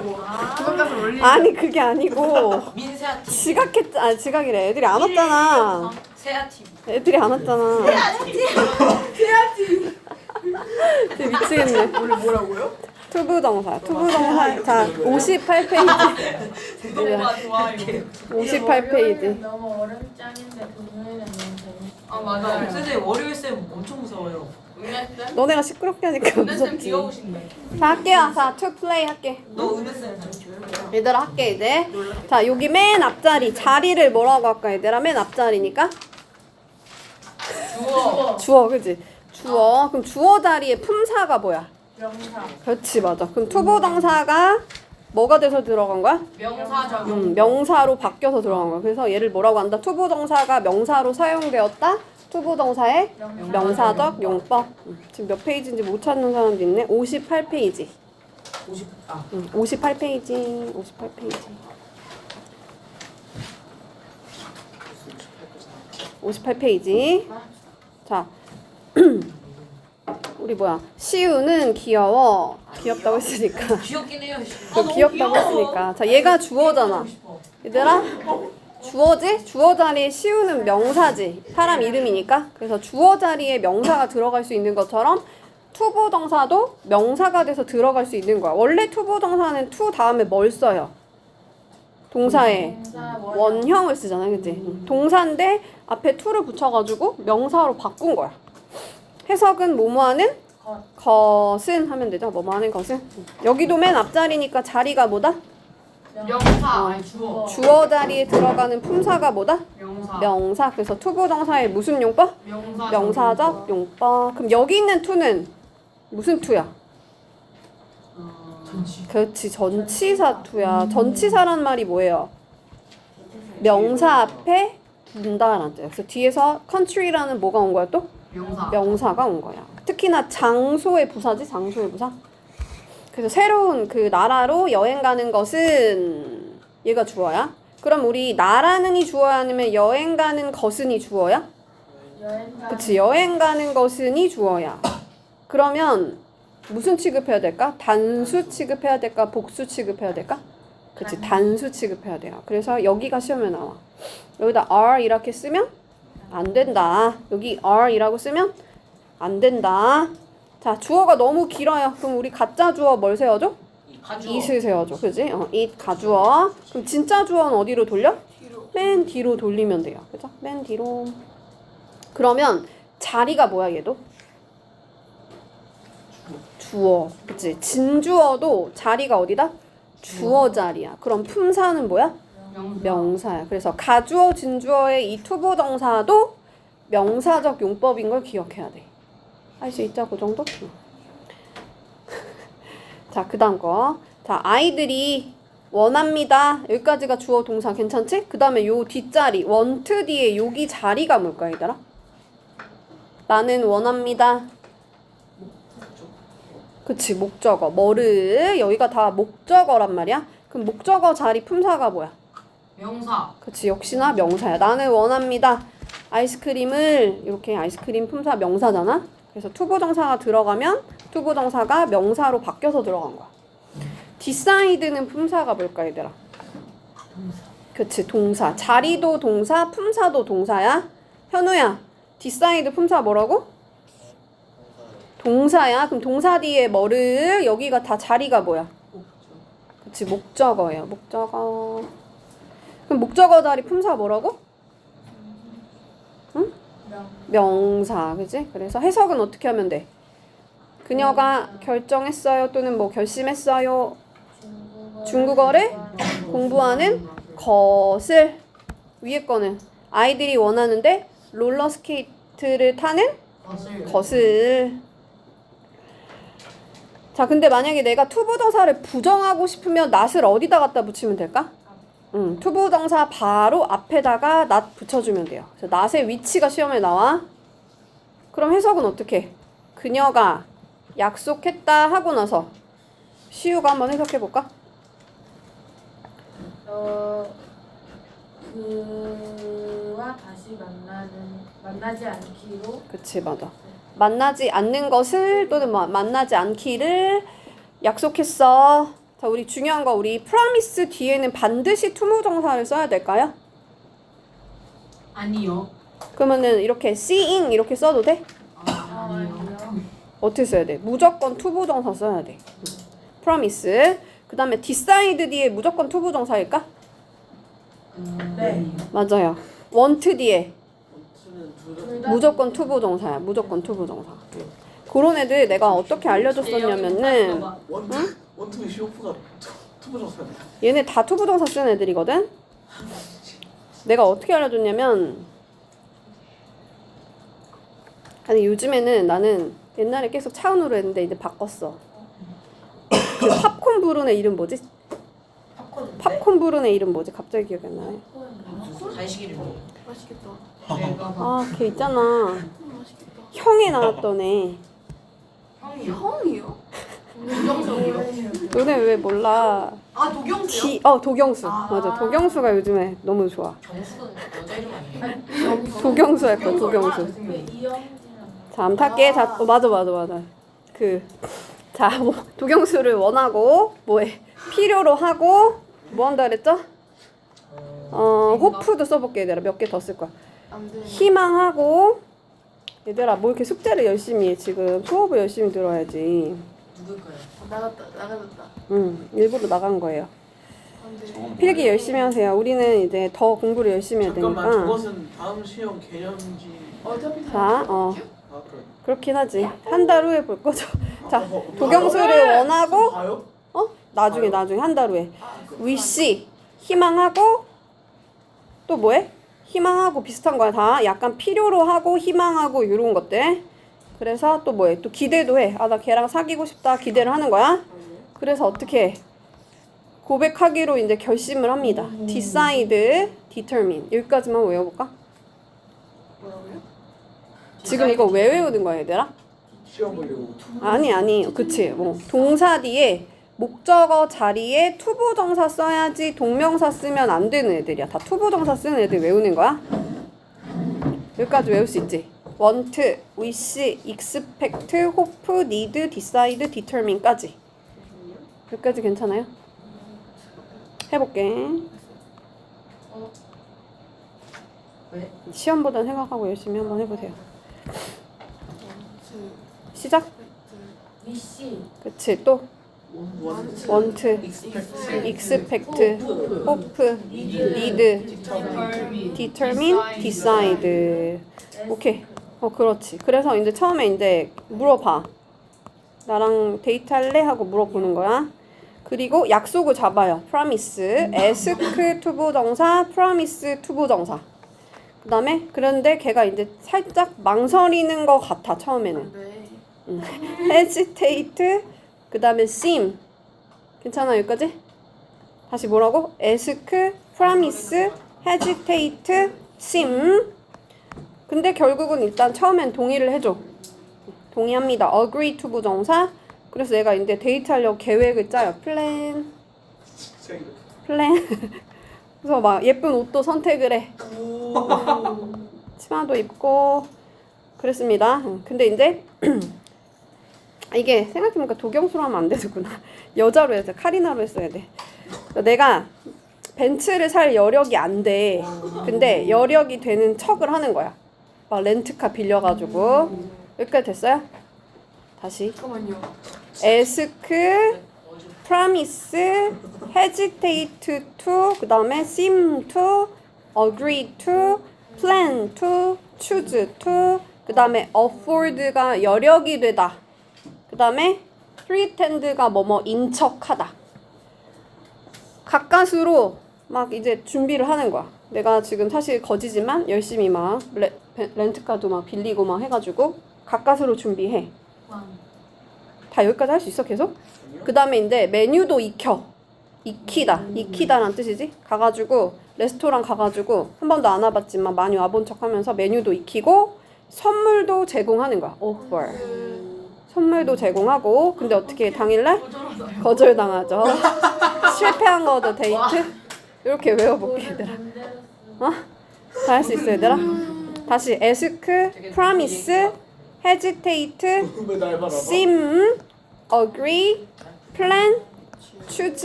올리려고. 구독자수 올리려고. 아니 그게 아니고 민세아 팀. 지각했 아 지각이래 애들이 안 왔잖아 세아 팀. 애들이 안 왔잖아 해야지. 진짜 미치겠네 오늘 뭐라고요? 투부정사 투부정사 자 58페이지 구독과 좋아요. 58페이지 너무 짱인데 금요일은 너무 재밌어. 아 맞아. 선생님 월요일 쌤 엄청 무서워요. 은혜쌤? 너네가 시끄럽게 하니까 은혜쌤 무섭지. 귀여우신데. 자 할게요. 자 투 플레이 할게. 너 은혜 쌤. 얘들아 할게 이제. 자 여기 맨 앞자리 자리를 뭐라고 할까? 얘들아 맨 앞자리니까. 주워. 주어 그지? 주어 그럼 주어 자리에 품사가 뭐야? 명사. 그렇지 맞아. 그럼 투부정사가 뭐가 돼서 들어간 거야? 명사적. 음, 명사로 바뀌어서 들어간 거야. 그래서 얘를 뭐라고 한다? 투부정사가 명사로 사용되었다 투부정사의 명사적 용법 음, 지금 몇 페이지인지 못 찾는 사람도 있네 58페이지 50. 아. 응, 58페이지, 58페이지. 58페이지. 자, 우리 뭐야? 시우는 귀여워. 귀엽다고 했으니까. 귀엽긴 해요. 그 귀엽다고 했으니까. 자, 얘가 주어잖아. 얘들아, 주어지? 주어 자리에 시우는 명사지. 사람 이름이니까. 그래서 주어 자리에 명사가 들어갈 수 있는 것처럼 투부정사도 명사가 돼서 들어갈 수 있는 거야. 원래 투부정사는 투 다음에 뭘 써요? 동사에 원. 원형을 쓰잖아, 그치? 동사인데 앞에 투를 붙여가지고 명사로 바꾼 거야. 해석은 뭐뭐 하는 것. 것은 하면 되죠. 뭐뭐 하는 것은. 여기도 맨 앞자리니까 자리가 뭐다? 명사. 어. 아니 주어. 주어 자리에 들어가는 품사가 뭐다? 명사. 명사. 그래서 투부정사의 무슨 용법? 명사. 명사적 용법. 그럼 여기 있는 투는 무슨 투야? 전치. 그렇지 전치사 투야. 전치사란 말이 뭐예요? 명사 앞에 둔다라는 뜻. 그래서 뒤에서 country라는 뭐가 온 거야 또? 명사. 명사가 온 거야. 특히나 장소의 부사지 장소의 부사. 그래서 새로운 그 나라로 여행 가는 것은 얘가 주어야. 그럼 우리 나라는이 주어야 아니면 여행 가는 것은이 주어야? 여행. 그치 여행 가는 것은이 주어야. 그러면 무슨 취급해야 될까? 단수 취급해야 될까? 복수 취급해야 될까? 그치 단수 취급해야 돼요. 그래서 여기가 시험에 나와. 여기다 are 이렇게 쓰면 안 된다. 여기 are이라고 쓰면 안 된다. 자 주어가 너무 길어요. 그럼 우리 가짜 주어 뭘 세워줘? 가주. it을 세워줘. 그지? 어, it 가주어. 그럼 진짜 주어는 어디로 돌려? 맨 뒤로 돌리면 돼요. 그죠? 맨 뒤로. 그러면 자리가 뭐야 얘도? 주어. 그치? 진주어도 자리가 어디다? 주어 자리야. 그럼 품사는 뭐야? 명사. 명사야. 그래서 가주어, 진주어의 이 투부정사도 명사적 용법인 걸 기억해야 돼. 할 수 있죠? 그 정도? 응. 자, 그 다음 거. 자, 아이들이 원합니다. 여기까지가 주어 동사 괜찮지? 그 다음에 요 뒷자리, 원트 뒤에 여기 자리가 뭘까, 얘들아? 나는 원합니다. 그치, 목적어. 뭐를, 여기가 다 목적어란 말이야? 그럼 목적어 자리 품사가 뭐야? 명사. 그치 역시나 명사야. 나는 원합니다. 아이스크림을 이렇게 아이스크림 품사 명사잖아. 그래서 투부정사가 들어가면 투부정사가 명사로 바뀌어서 들어간 거야. 디사이드는 품사가 뭘까 얘들아? 그치 동사. 자리도 동사, 품사도 동사야. 현우야, 디사이드 품사 뭐라고? 동사야. 그럼 동사 뒤에 뭐를 여기가 다 자리가 뭐야? 그치 목적어예요. 목적어. 그럼 목적어 자리 품사 뭐라고? 명. 명사, 그지? 그래서 해석은 어떻게 하면 돼? 그녀가 결정했어요 또는 뭐 결심했어요 중국어. 중국어를 공부하는 것을 위에 거는 아이들이 원하는데 롤러스케이트를 타는. 것을 자 근데 만약에 내가 투부정사를 부정하고 싶으면 낫을 어디다 갖다 붙이면 될까? 음, 투부정사 바로 앞에다가 낫 붙여주면 돼요. 그래서 낫의 위치가 시험에 나와. 그럼 해석은 어떻게? 그녀가 약속했다 하고 나서 시우가 한번 해석해 볼까? 어. 그와 다시 만나는 만나지 않기로 그치 맞아. 만나지 않는 것을 또는 뭐 만나지 않기를 약속했어. 자, 우리 중요한 거 우리 promise 뒤에는 반드시 투부정사를 써야 될까요? 아니요. 그러면은 이렇게 seeing 이렇게 써도 돼? 아, 아니요. 어떻게 써야 돼? 무조건 투부정사 써야 돼. promise. 그 다음에 decide 뒤에 무조건 투부정사일까? 음, 네. 맞아요. want 뒤에. 무조건 투부정사야. 무조건 투부정사. 그런 애들 내가 어떻게 알려줬었냐면은 원투 원투 시오프가 투부정사네. 얘네 다 투부정사 쓴 애들이거든. 내가 어떻게 알려줬냐면 아니 요즘에는 나는 옛날에 계속 차은우로 했는데 이제 바꿨어. 그 팝콘 부른 애 이름 뭐지? 팝콘. 팝콘 부른 애 이름 뭐지? 갑자기 기억이 안 나네. 간식이를 먹어. 맛있겠다. 내가 막 아, 걔 있잖아. 형에 나왔던 애. 형이요. 너네 왜 몰라? 아 도경수요? 기, 어 도경수. 아. 맞아. 도경수가 요즘에 너무 좋아. 경수는 여자 이름 아니에요? 도경수 할 거야. 도경수. 그 이영진이랑. 자, 암 탈게. 자, 어, 맞아, 맞아, 맞아. 그, 자, 뭐, 도경수를 원하고, 뭐해, 필요로 하고, 뭐 한다 그랬죠? 어, 호프도 써볼게, 얘들아. 몇 개 더 쓸 거야. 희망하고, 얘들아, 뭐 이렇게 숙제를 열심히 해, 지금. 수업을 열심히 들어야지. 누굴까요? 나갔다 나가졌다. 응, 일부러 나간 거예요. 필기 열심히 하세요. 우리는 이제 더 공부를 열심히 해야 잠깐만 되니까. 저것은 다음 시험 개념인지. 어차피 다 자, 어, 아 그래. 그렇긴 하지. 한 달 후에 볼 거죠. 자, 어, 어, 도경수를 봐요? 원하고, 봐요? 어? 나중에 나중에 한 달 후에 위시 희망하고 또 뭐해? 희망하고 비슷한 거야 다 약간 필요로 하고 희망하고 이런 것들 그래서 또 뭐해? 또 기대도 해. 아 나 걔랑 사귀고 싶다 기대를 하는 거야. 그래서 어떻게 해? 고백하기로 이제 결심을 합니다. decide, determine 여기까지만 외워볼까? 뭐라고요? 지금 이거 왜 외우는 거야 얘들아? 시험 보려고. 아니 아니 그치 뭐 동사 뒤에 목적어 자리에 투부정사 써야지 동명사 쓰면 안 되는 애들이야 다 투부정사 쓰는 애들 외우는 거야 여기까지 외울 수 있지 want, wish, expect, hope, need, decide, determine까지 여기까지 괜찮아요? 해볼게 왜? 시험보다 생각하고 열심히 한번 해보세요 시작. 그치 또 want, 익스펙트. expect, hope, need, determine, decide. 오케이. 어, 그렇지. 그래서 이제 처음에 이제 물어봐. 나랑 데이트할래? 하고 물어보는 거야. 그리고 약속을 잡아요. promise, ask 투부 정사, promise 투부 정사. 그 다음에 그런데 걔가 이제 살짝 망설이는 것 같아 처음에는. 안돼. hesitate 그 다음에 seem 괜찮아 여기까지? 다시 뭐라고? ask, promise, hesitate, seem 근데 결국은 일단 처음엔 동의를 해줘 동의합니다 agree to 부정사 그래서 내가 이제 데이트하려고 계획을 짜요 이거. 플랜 그래서 막 예쁜 옷도 선택을 해 치마도 입고 그랬습니다. 음, 근데 이제 이게 생각해보니까 도경수로 하면 안 되는구나. 여자로 해서 카리나로 했어야 돼. 그러니까 내가 벤츠를 살 여력이 안 돼. 근데 여력이 되는 척을 하는 거야. 막 렌트카 빌려가지고 여기까지 됐어요? 다시 잠깐만요. ask, promise, hesitate to, 그 다음에 seem to, agree to, plan to, choose to, 그 다음에 afford가 여력이 되다. 그 다음에 pretend가 뭐뭐 인척하다. 가까스로 막 이제 준비를 하는 거야. 내가 지금 사실 거지지만 열심히 막 레, 렌트카도 막 빌리고 막 해가지고 가까스로 준비해. 다 여기까지 할 수 있어 계속? 그 다음에 이제 메뉴도 익혀. 익히다. 익히다란 뜻이지? 가가지고 레스토랑 가가지고 한 번도 안 와봤지만 많이 와본 척하면서 메뉴도 익히고 선물도 제공하는 거야 offer. 선물도 제공하고 근데 어떻게 당일날? 거절 당하죠. 실패한 거도 데이트? 이렇게 외워볼게 얘들아. 어? 다 할 수 있어 얘들아 다시 ask, promise, hesitate, 왜날 바라봐? seem, agree, plan, choose,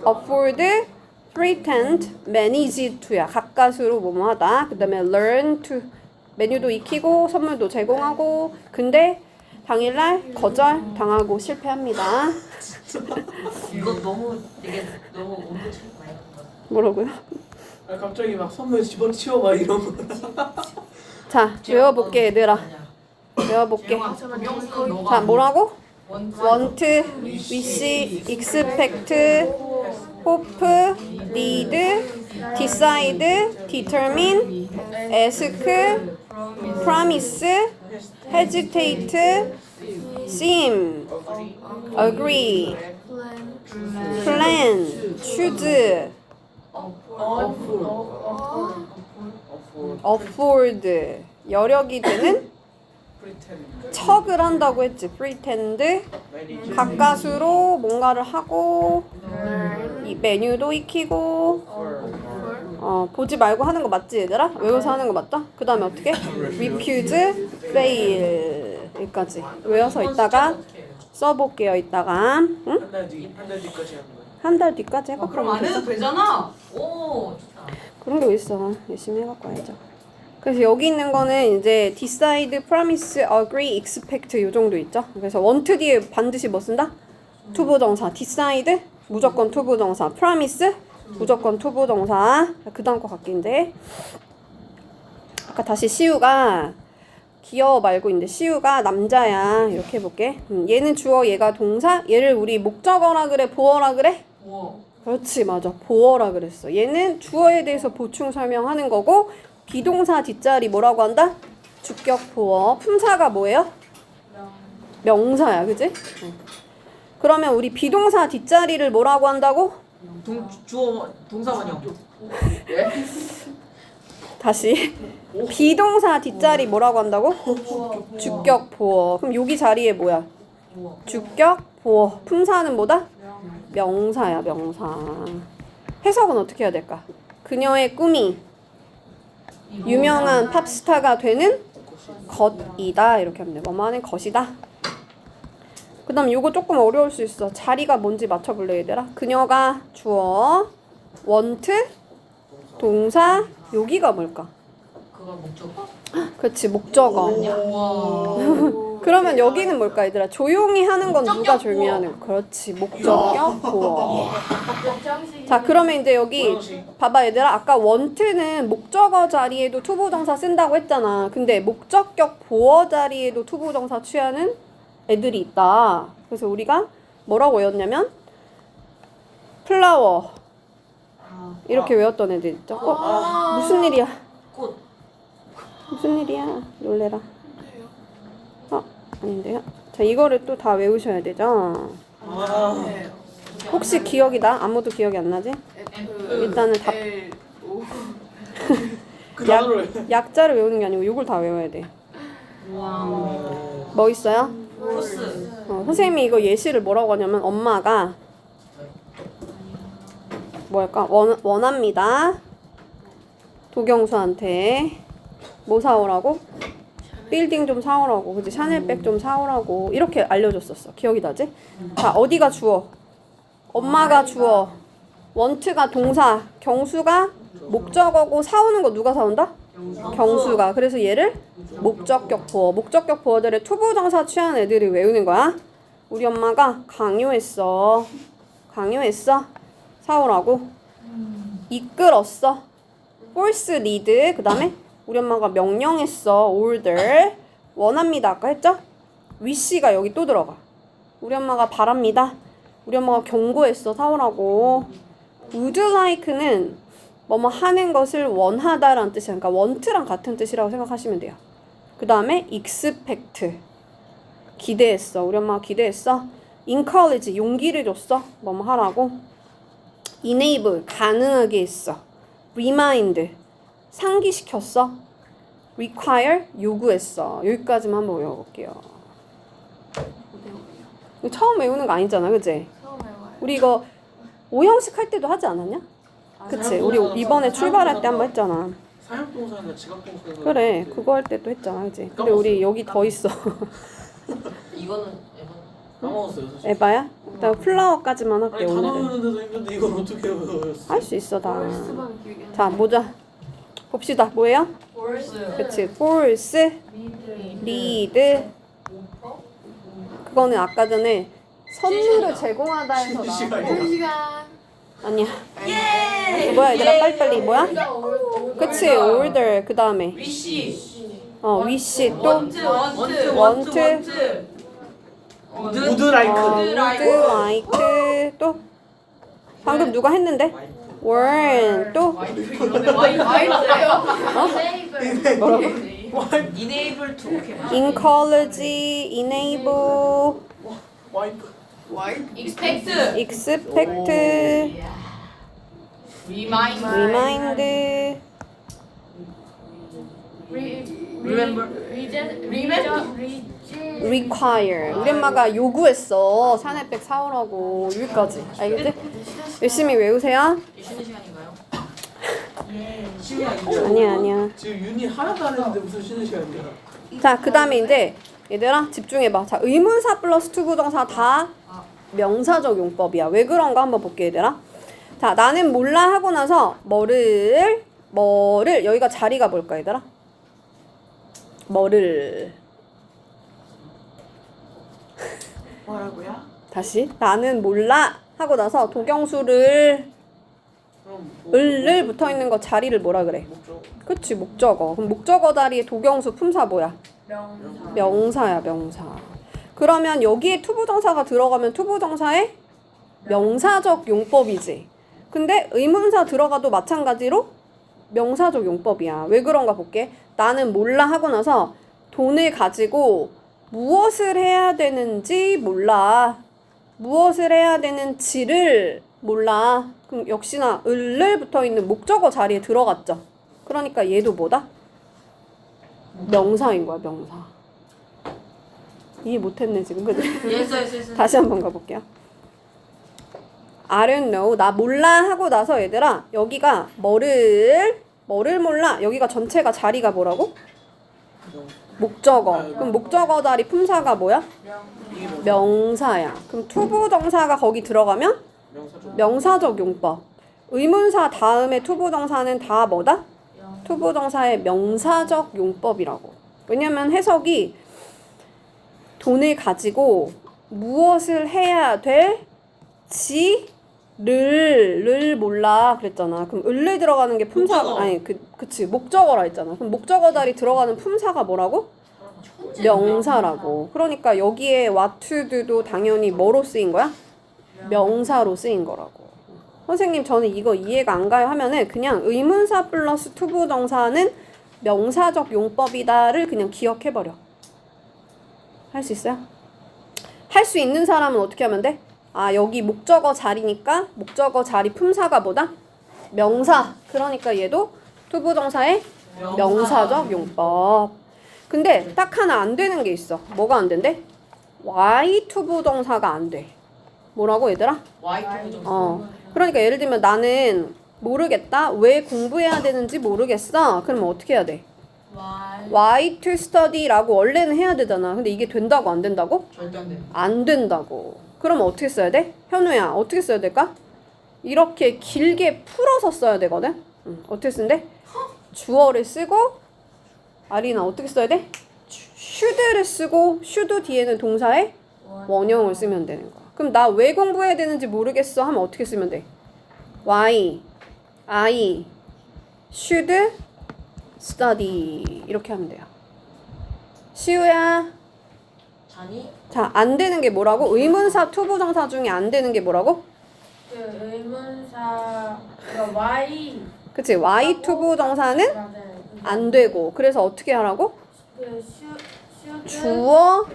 afford, pretend, manage to야. 가까스로 뭐뭐 하다. 그 다음에 learn to. 메뉴도 익히고 선물도 제공하고 근데 당일날 거절 당하고 실패합니다. 이거 너무 되게 너무 온도 차이 많이. 뭐라고요? 아, 갑자기 막 선물 집어치워 막 이런 거. 자 외워볼게 얘들아. 외워볼게. 자 뭐라고? want, wish, expect, hope, need, decide, determine, ask, promise, hesitate, seem, agree, plan, choose, afford, 여력이 되는. 척을 한다고 했지. pretend, 가까스로 뭔가를 하고 이 메뉴도 익히고 어, 보지 말고 하는 거 맞지 얘들아? 외워서 하는 거 맞다? 그 다음에 어떻게? refuse, fail 여기까지 외워서 있다가 써볼게요 이따가 응? 한 달 뒤, 한달 뒤까지 해봐 어, 그럼 안 해도 되잖아. 오 좋다. 그런 게 어딨어 열심히 해갖고 해야죠 그래서 여기 있는 거는 이제 decide, promise, agree, expect 요 정도 있죠? 그래서 want 뒤에 반드시 뭐 쓴다? 투부정사. decide 무조건 투부정사. promise 무조건 투부정사. 그 다음 거 갈게 이제. 아까 다시 시우가 기어 말고 이제 시우가 남자야. 이렇게 해볼게. 음, 얘는 주어 얘가 동사. 얘를 우리 목적어라 그래 보어라 그래. 그렇지 맞아. 보어라 그랬어. 얘는 주어에 대해서 보충 설명하는 거고 비동사 뒷자리 뭐라고 한다? 주격 보어 품사가 뭐예요? 명사야 그지? 응. 그러면 우리 비동사 뒷자리를 뭐라고 한다고? 동 주어 동사원형. 다시. 비동사 뒷자리 뭐라고 한다고? 주격 보어 그럼 여기 자리에 뭐야. 주격 보어 품사는 뭐다? 명사야 명사. 해석은 어떻게 해야 될까? 그녀의 꿈이 유명한 팝스타가 되는 것이다 이렇게 하면 돼. 뭐뭐하는 것이다. 그 다음 요거 조금 어려울 수 있어. 자리가 뭔지 맞춰볼래 얘들아. 그녀가 주어, want, 동사, 여기가 뭘까? 그거 목적어? 그렇지 목적어. 그러면 여기는 뭘까 얘들아? 조용히 하는 건 누가 조용히. 하는 거? 그렇지 목적격 보어. 정식 자 그러면 이제 여기. 봐봐 얘들아 아까 원트는 목적어 자리에도 투부정사 쓴다고 했잖아 근데 목적격 보어 자리에도 투부정사 취하는 애들이 있다 그래서 우리가 뭐라고 외웠냐면 플라워 아, 이렇게 외웠던 애들 있죠 어? 무슨 일이야 꽃. 무슨 일이야 놀래라 어 아닌데요 자 이거를 또 다 외우셔야 되죠 아, 네. 혹시 기억이 나? 아무도 기억이 안 나지? 일단은 답 그 단어를. 약자를 외우는 게 아니고 이걸 다 외워야 돼. 뭐 있어요? 코스. 어, 선생님이 이거 예시를 뭐라고 하냐면 엄마가 뭐랄까 원, 원합니다. 도경수한테 뭐 사오라고? 빌딩 좀 사오라고 그지? 샤넬백 좀 사오라고 이렇게 알려줬었어. 기억이 나지? 자 어디가 주어? 엄마가 주어. 원트가 동사. 경수가 목적어고 사오는 거 누가 사온다? 경수가. 그래서 얘를 목적격 보어. 목적격 보어들의 투부정사 취한 애들이 외우는 거야. 우리 엄마가 강요했어. 강요했어? 사오라고? 이끌었어. Force lead. 그 다음에 우리 엄마가 명령했어 order 원합니다 아까 했죠 wish가 여기 또 들어가 우리 엄마가 바랍니다 우리 엄마가 경고했어 사오라고 would like는 뭐뭐 하는 것을 원하다라는 뜻이야. 그러니까 want랑 같은 뜻이라고 생각하시면 돼요. 그 다음에 expect 기대했어. 우리 엄마가 기대했어. encourage 용기를 줬어. 뭐뭐 하라고. enable 가능하게 했어. remind 상기시켰어. require 요구했어. 여기까지만 한번 외워볼게요. 이거 처음 외우는 거 아니잖아, 그지? 처음. 우리 이거 오형식 할 때도 하지 않았냐? 그치? 우리 이번에 출발할 때 한 번 했잖아. 사용동사나 지각동사. 그래, 그거 할 때도 했잖아, 그치? 근데 우리 여기 더 있어. 이거는 먹었어요 사실. 에바야? 나 플라워까지만 할게 아니 다 오늘은. 먹는데도 힘든데 이걸 어떻게 외웠어? 할수 있어 다. 자 보자. 봅시다. 뭐예요? 그치. force, lead. 그거는 아까 전에 선물을 제공하다 해서 나. 시간이야. 시간. 아니야. 뭐야 얘들아 빨리빨리 뭐야? 그치. order 그 다음에 위시. 어 wish 또 우드 라이크. 어, would like 또 방금 누가 했는데? Were 또 와이프예요. 뭐라고? 이네이블 투 오케이. encourage, enable, 와이프. 와이프. 익스펙트. expect, 리마인드. remind, Remember. Require. 우리 엄마가 요구했어. 샤넬백 사오라고 여기까지. 알겠지? 열심히 외우세요. 쉬는 시간인가요? 아니야 아니야. 지금 윤이 하나도 안 했는데 무슨 쉬는 시간이야? 자, 그 다음에 이제 얘들아 집중해봐. 자, 의문사 플러스 투부정사 다 명사적 용법이야. 왜 그런가 한번 볼게 얘들아. 자, 나는 몰라 하고 나서 뭐를 뭐를 여기가 자리가 뭘까 얘들아? 뭐를 뭐라고요? 다시 나는 몰라 하고 나서 도경수를 그럼 뭐, 을을 붙어 있는 거 자리를 뭐라 그래? 목적. 그치 목적어. 그럼 목적어 자리에 도경수 품사 뭐야? 명사 명사야 명사. 그러면 여기에 투부정사가 들어가면 투부정사의 명사적 용법이지. 근데 의문사 들어가도 마찬가지로 명사적 용법이야. 왜 그런가 볼게. 나는 몰라 하고 나서 돈을 가지고 무엇을 해야 되는지 몰라. 무엇을 해야 되는지를 몰라. 그럼 역시나 을을 붙어 있는 목적어 자리에 들어갔죠. 그러니까 얘도 뭐다? 명사인 거야, 명사. 이해 못했네 지금? 예스 예스 예스. 다시 한번 가볼게요. I don't know. 나 몰라 하고 나서 얘들아 여기가 뭐를 뭐를 몰라 여기가 전체가 자리가 뭐라고? 목적어. 그럼 목적어 자리 품사가 뭐야? 명사야. 그럼 투부정사가 거기 들어가면. 명사적 용법. 의문사 다음에 투부정사는 다 뭐다? 투부정사의 명사적 용법이라고. 왜냐면 해석이 돈을 가지고 무엇을 해야 될지 를 를 몰라 그랬잖아. 그럼 을을 들어가는 게 품사 목적어. 아니 그 그치 목적어라 했잖아. 그럼 목적어 자리 들어가는 품사가 뭐라고? 명사라고. 그러니까 여기에 what to do도 당연히 뭐로 쓰인 거야? 명사로 쓰인 거라고. 선생님 저는 이거 이해가 안 가요 하면은 그냥 의문사 플러스 투부정사는 명사적 용법이다를 그냥 기억해 버려. 할 수 있어요? 할 수 있는 사람은 어떻게 하면 돼? 아 여기 목적어 자리니까 목적어 자리 품사가 뭐다? 명사. 그러니까 얘도 투부정사의 명사적 용법. 근데 딱 하나 안 되는 게 있어. 뭐가 안 된대? Y 투부정사가 안 돼. 뭐라고 얘들아? 와이프 좀. 어. 그러니까 예를 들면 나는 모르겠다. 왜 공부해야 되는지 모르겠어. 그러면 어떻게 해야 돼? Y to study라고 원래는 해야 되잖아. 근데 이게 된다고 안 된다고? 절대 안 돼. 안 된다고. 그러면 어떻게 써야 돼? 현우야, 어떻게 써야 될까? 이렇게 길게 풀어서 써야 되거든? 응. 어떻게 쓴대? 주어를 쓰고, 아리나 어떻게 써야 돼? should를 쓰고, should 뒤에는 동사의 원형을 쓰면 되는 거야. 그럼 나 왜 공부해야 되는지 모르겠어 하면 어떻게 쓰면 돼? why, I, should study 이렇게 하면 돼요. 시우야. 자니? 자, 안 되는 게 뭐라고? 의문사 투부정사 중에 안 되는 게 뭐라고? 그 의문사 그 Y 그치? Y 투부정사는 안 되고. 그래서 어떻게 하라고? 그 슈, 슈드 주어,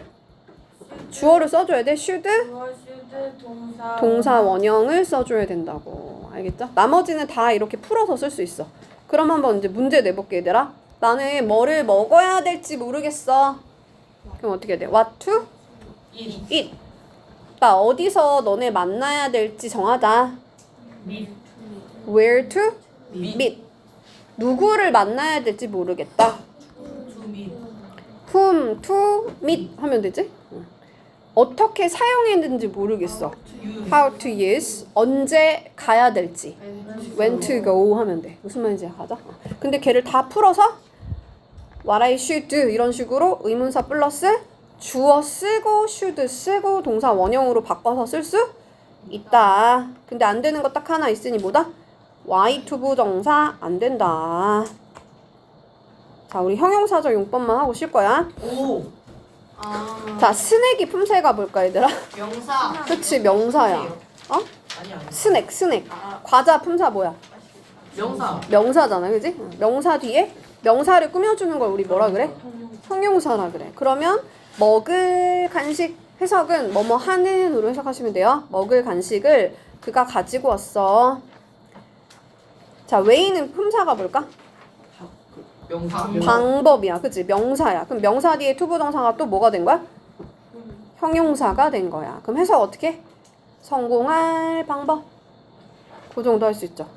주어를 써줘야 돼. should, 주어 슈드 동사 동사 원형을 써줘야 된다고. 알겠죠? 나머지는 다 이렇게 풀어서 쓸 수 있어. 그럼 한번 이제 문제 내볼게, 얘들아. 나는 뭐를 먹어야 될지 모르겠어. 그럼 어떻게 해야 돼? What to 일. eat. 나 어디서 너네 만나야 될지 정하자. Where to meet. 누구를 만나야 될지 모르겠다. 투미. Whom to meet 하면 되지? 응. 어떻게 사용했는지 모르겠어. How to use 언제 가야 될지. When to go 하면 돼. 무슨 말인지 가자. 근데 걔를 다 풀어서 What I should do 이런 식으로 의문사 플러스 주어 쓰고 should 쓰고 동사 원형으로 바꿔서 쓸 수 있다. 근데 안 되는 거 딱 하나 있으니 뭐다? Y 투부 정사 안 된다. 자, 우리 형용사적 용법만 하고 쉴 거야. 오. 아. 자, 스낵이 품새가 뭘까, 얘들아? 명사. 그치, 명사야. 어? 아니 아니. 스낵, 스낵. 아, 과자 품사 뭐야? 명사. 명사잖아, 그지? 명사 뒤에 명사를 꾸며주는 걸 우리 뭐라 그래? 형용사라 그래. 그러면 먹을 간식 해석은 뭐뭐 하는 으로 해석하시면 돼요. 먹을 간식을 그가 가지고 왔어. 자, 웨이는 품사가 뭘까? 명사. 방법이야, 그치? 명사야. 그럼 명사 뒤에 투부정사가 또 뭐가 된 거야? 형용사가 된 거야. 그럼 해석 어떻게? 성공할 방법. 그 정도 할 수 있죠.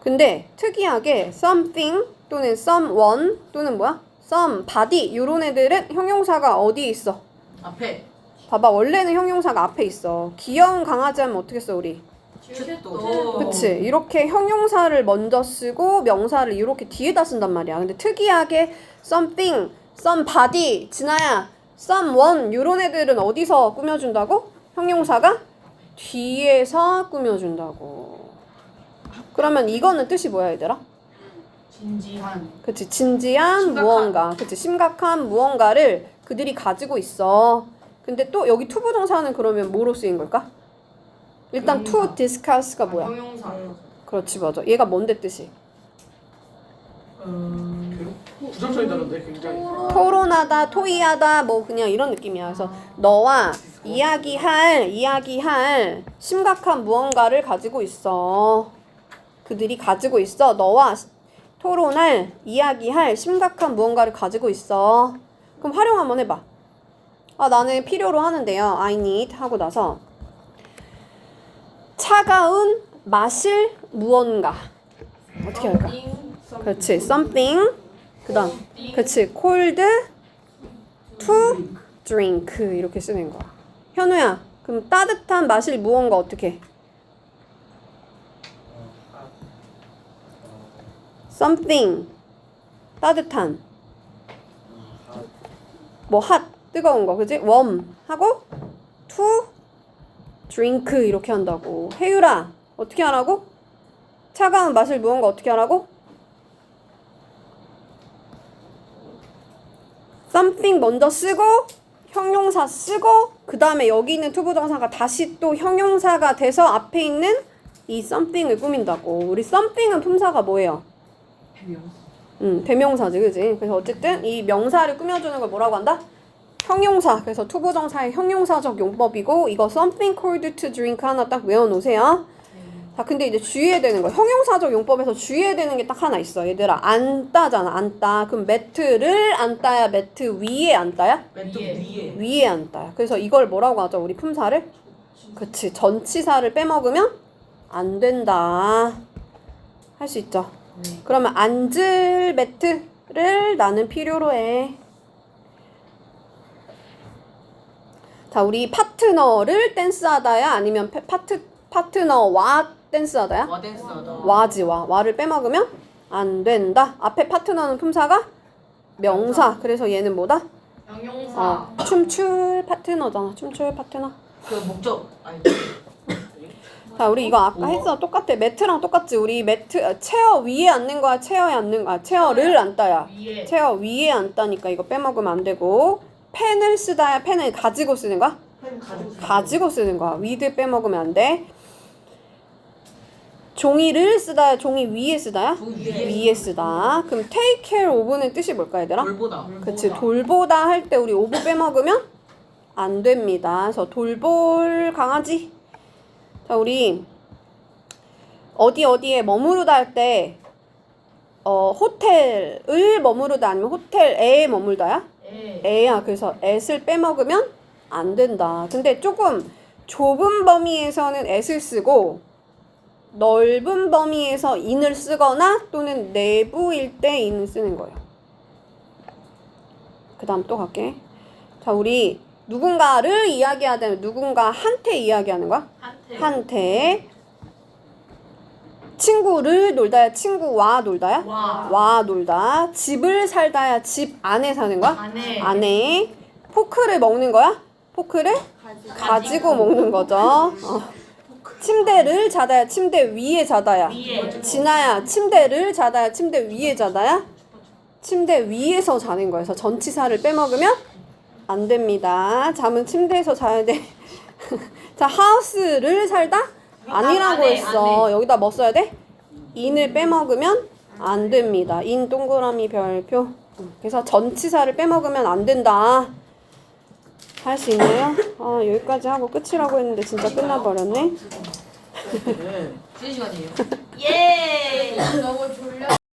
근데 특이하게 something 또는 someone 또는 뭐야? Somebody 요런 애들은 형용사가 어디에 있어? 앞에. 봐봐 원래는 형용사가 앞에 있어. 귀여운 강아지 하면 어떻게 써 우리? 그치 이렇게 형용사를 먼저 쓰고 명사를 이렇게 뒤에다 쓴단 말이야 근데 특이하게 something, somebody, 진아야 someone 요런 애들은 어디서 꾸며준다고? 형용사가 뒤에서 꾸며준다고 그러면 이거는 뜻이 뭐야 얘들아? 진지한. 그치 진지한 심각한. 무언가 그치 심각한 무언가를 그들이 가지고 있어 근데 또 여기 투부정사는 그러면 뭐로 쓰인 걸까? 일단 to discuss가 뭐야? 형용사. 그렇지 맞아. 얘가 뭔데 뜻이? 음, 부정적이 다른데 굉장히. 토론하다, 토의하다, 뭐 그냥 이런 느낌이야. 그래서 너와 이야기할, 이야기할 심각한 무언가를 가지고 있어. 그들이 가지고 있어. 너와 토론할, 이야기할 심각한 무언가를 가지고 있어. 그럼 활용 한번 해봐. 아, 나는 필요로 하는데요. I need 하고 나서 차가운 마실 무언가. 어떻게 할까? 그렇지. something. 그다음. 그렇지. cold to drink 이렇게 쓰는 거야. 현우야. 그럼 따뜻한 마실 무언가 어떻게? 해? Something. 따뜻한. 뭐 hot 뜨거운 거. 그지? warm 하고 to drink 이렇게 한다고. 혜유라. 어떻게 하라고? 차가운 마실 무언가 어떻게 하라고? something 먼저 쓰고 형용사 쓰고 그 다음에 여기 있는 투부정사가 다시 또 형용사가 돼서 앞에 있는 이 something을 꾸민다고. 우리 something은 품사가 뭐예요? 음, 대명사지, 그지? 그래서 어쨌든 이 명사를 꾸며주는 걸 뭐라고 한다? 형용사. 그래서 투부정사의 형용사적 용법이고 이거 something called to drink 하나 딱 외워놓으세요. 자, 근데 이제 주의해야 되는 거. 형용사적 용법에서 주의해야 되는 게 딱 하나 있어. 얘들아, 안 따잖아, 안 따. 그럼 매트를 안 따야 매트 위에 안 따야? 위에. 위에. 위에 안 따야. 그래서 이걸 뭐라고 하죠? 우리 품사를? 그치. 전치사를 빼먹으면 안 된다. 할 수 있죠. 네. 그러면 앉을 매트를 나는 필요로 해. 자, 우리 파트너를 댄스하다야? 아니면 페- 파트, 파트너와 댄스하다야? 와 댄스하다. 와지 와 와를 빼먹으면 안 된다. 앞에 파트너는 품사가 명사. 그래서 얘는 뭐다? 형용사. 어, 춤출 파트너잖아. 춤출 파트너. 그 목적. 아니. 자, 우리 이거 아까 했어. 똑같아. 매트랑 똑같지. 우리 매트 아, 체어 위에 앉는 거야. 체어에 앉는 거야. 체어를 앉다야. 위에. 체어 위에 앉다니까 이거 빼먹으면 안 되고 펜을 쓰다야. 펜을 가지고 쓰는 거야. 가지고 쓰는 거야. 위드 빼먹으면 안 돼. 종이를 쓰다야. 종이 위에 쓰다야. 그 위에. 위에 쓰다. 그럼 take care of는 뜻이 뭘까 얘들아? 돌보다. 그치 돌보다 할 때 우리 오브 빼먹으면 안 됩니다. 그래서 돌볼 강아지. 자 우리 어디 어디에 머무르다 할 때 어, 호텔을 머무르다 아니면 호텔에 머물다야? 에. 애야. 그래서 애를 빼먹으면 안 된다. 근데 조금 좁은 범위에서는 애를 쓰고 넓은 범위에서 인을 쓰거나 또는 내부일 때 인을 쓰는 거예요. 그 다음 또 갈게. 자, 우리 누군가를 이야기하든 누군가한테 이야기하는 거야? 한테. 한테 친구를 놀다야 친구와 놀다야? 와. 와 놀다 집을 살다야 집 안에 사는 거야? 안에. 안에 포크를 먹는 거야? 포크를 가지고 먹는 거죠. 어. 침대를 자다야 침대 위에 자다야. 위에. 진아야 침대를 자다야 침대 위에 자다야 침대 위에서 자는. 그래서 전치사를 빼먹으면 안 됩니다. 잠은 침대에서 자야 돼. 자 하우스를 살다 아니라고 했어. 여기다 뭐 써야 돼? 인을 빼먹으면 안 됩니다. 인 동그라미 별표. 그래서 전치사를 빼먹으면 안 된다. 할 수 있나요? 아 여기까지 하고 끝이라고 했는데 진짜 끝나버렸네. 네. 시간이에요. 예. 너무 졸려